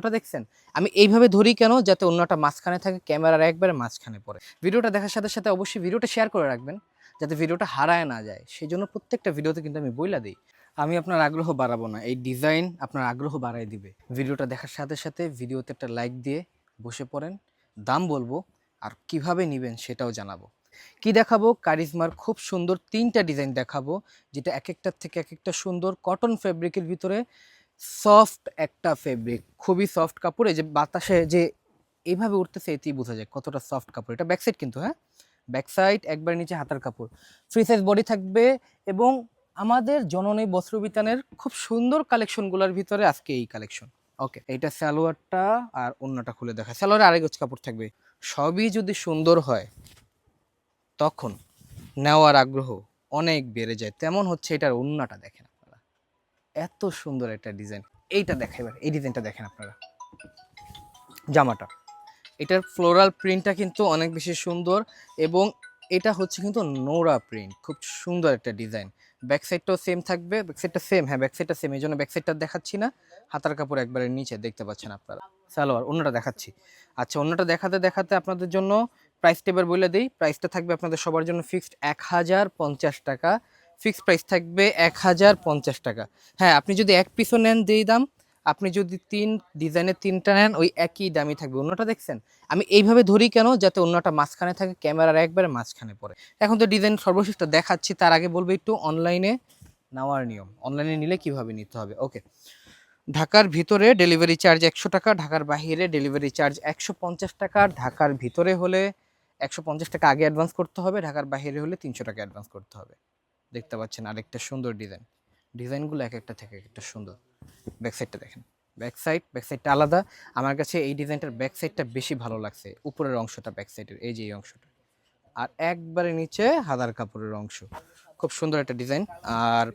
ওটা দেখছেন? আমি এইভাবে ধরি কেন? যাতে অন্যটা মাঝখানে থাকে, ক্যামেরার একবারে মাঝখানে পড়ে। ভিডিওটা দেখার সাথে সাথে অবশ্যই ভিডিওটা শেয়ার করে রাখবেন, যাতে ভিডিওটা হারায় না যায়। সেই জন্য প্রত্যেকটা ভিডিওতে কিন্তু আমি বইলা দিই, আমি আপনার আগ্রহ বাড়াবো না। এই ডিজাইন আপনার আগ্রহ বাড়ায় দিবে। ভিডিওটা দেখার সাথে সাথে ভিডিওতে একটা লাইক দিয়ে বসে পড়েন, দাম বলব আর কীভাবে নেবেন সেটাও জানাব। কি দেখাবো? কারিজমার খুব সুন্দর তিনটা ডিজাইন দেখাবো, যেটা এক একটার থেকে এক একটা সুন্দর কটন ফেব্রিকের ভিতরে সফট একটা ফেব্রিক খুবই সফট কাপড়, এই যে বাতাসে যে এইভাবে উঠতেছে এতেই বোঝা যায় কতটা সফট কাপড়। এটা ব্যাক সাইড কিন্তু হ্যাঁ? ব্যাক সাইড একবার নিচে হাতার কাপড়। ফ্রি সাইজ বডি থাকবে এবং আমাদের জননী বস্ত্রবিতানের খুব সুন্দর কালেকশনগুলোর ভিতরে আজকে এই কালেকশন ওকে এইটা সালোয়ারটা আর অন্যটা খুলে দেখা। সালোয়ারে আড়াই গজ কাপড় থাকবে। সবই যদি সুন্দর হয়, তখন নেওয়ার আগ্রহ অনেক বেড়ে যায়। তেমন হচ্ছে এটার অন্যটা দেখেন। এত সুন্দর একটা ডিজাইন। এইটা দেখেন, এবার এই ডিজাইনটা দেখেন আপনারা। জামাটা। এটার ফ্লোরাল প্রিন্টটা কিন্তু অনেক বেশি সুন্দর এবং এটা হচ্ছে কিন্তু নোরা প্রিন্ট খুব সুন্দর একটা ডিজাইন। ব্যাক সাইডটাও সেম থাকবে ব্যাক সাইডটা সেম হ্যাঁ ব্যাক সাইডটা সেম এই জন্য ব্যাক সাইডটা দেখাচ্ছি না। হাতার কাপড় একবারে নিচে দেখতে পাচ্ছেন আপনারা। সালোয়ার, অন্যটা দেখাচ্ছি। আচ্ছা অন্যটা দেখাতে দেখাতে আপনাদের জন্য প্রাইসটা এবার বলে দিই। প্রাইসটা থাকবে আপনাদের সবার জন্য ফিক্সড এক হাজার পঞ্চাশ টাকা। ফিক্সড প্রাইস থাকবে এক হাজার পঞ্চাশ টাকা। হ্যাঁ আপনি যদি এক পিসও নেন যেই দাম, আপনি যদি তিন ডিজাইনের তিনটা নেন, ওই একই দামই থাকবে। অন্যটা দেখছেন? আমি এইভাবে ধরি কেন? যাতে অন্যটা মাঝখানে থাকে, ক্যামেরার একবারে মাঝখানে পড়ে। এখন তো ডিজাইন সর্বশেষটা দেখাচ্ছি, তার আগে বলব একটু অনলাইনে নেওয়ার নিয়ম। অনলাইনে নিলে কীভাবে নিতে হবে? ওকে। ঢাকার ভিতরে ডেলিভারি চার্জ একশো টাকা, ঢাকার বাহিরে ডেলিভারি চার্জ একশো পঞ্চাশ টাকা। ঢাকার ভিতরে হলে একশো পঞ্চাশ টাকা আগে অ্যাডভান্স করতে হবে, ঢাকার বাইরে হলে তিনশো টাকা অ্যাডভান্স করতে হবে। দেখতে পাচ্ছেন আরেকটা সুন্দর ডিজাইন। ডিজাইনগুলো এক একটা থেকে এক একটা সুন্দর। ব্যাক সাইডটা দেখেন। ব্যাক সাইড ব্যাক সাইডটা আলাদা। আমার কাছে এই ডিজাইনটার ব্যাক সাইডটা বেশি ভালো লাগছে। উপরের অংশটা ব্যাক সাইডের এই যে এই অংশটা। আর একবারে নিচে হাদার কাপড়ের অংশ। খুব সুন্দর একটা ডিজাইন। আর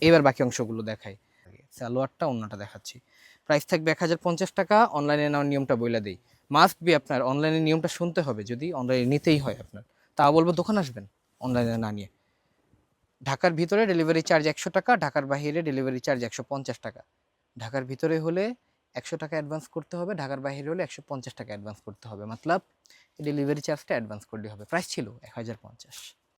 এবার বাকি অংশগুলো দেখাই। সালোয়ারটা অন্যটা দেখাচ্ছি। প্রাইস থাকবে এক হাজার পঞ্চাশ টাকা। অনলাইনে নেওয়ার নিয়মটা বইলা দিই। মাস্ট বি আপনার অনলাইনে নিয়মটা শুনতে হবে। যদি অনলাইনে নিতেই হয় আপনার। তা বলব, দোকান আসবেন অনলাইনে না নিয়ে। ঢাকার ভিতরে ডেলিভারি চার্জ একশো টাকা, ঢাকার বাহিরে ডেলিভারি চার্জ একশো পঞ্চাশ টাকা। ঢাকার ভিতরে হলে একশো টাকা অ্যাডভান্স করতে হবে, ঢাকার বাহিরে হলে একশো পঞ্চাশ টাকা অ্যাডভান্স করতে হবে। মতলব ডেলিভারি চার্জটা অ্যাডভান্স করলে হবে। প্রাইস ছিল এক হাজার পঞ্চাশ।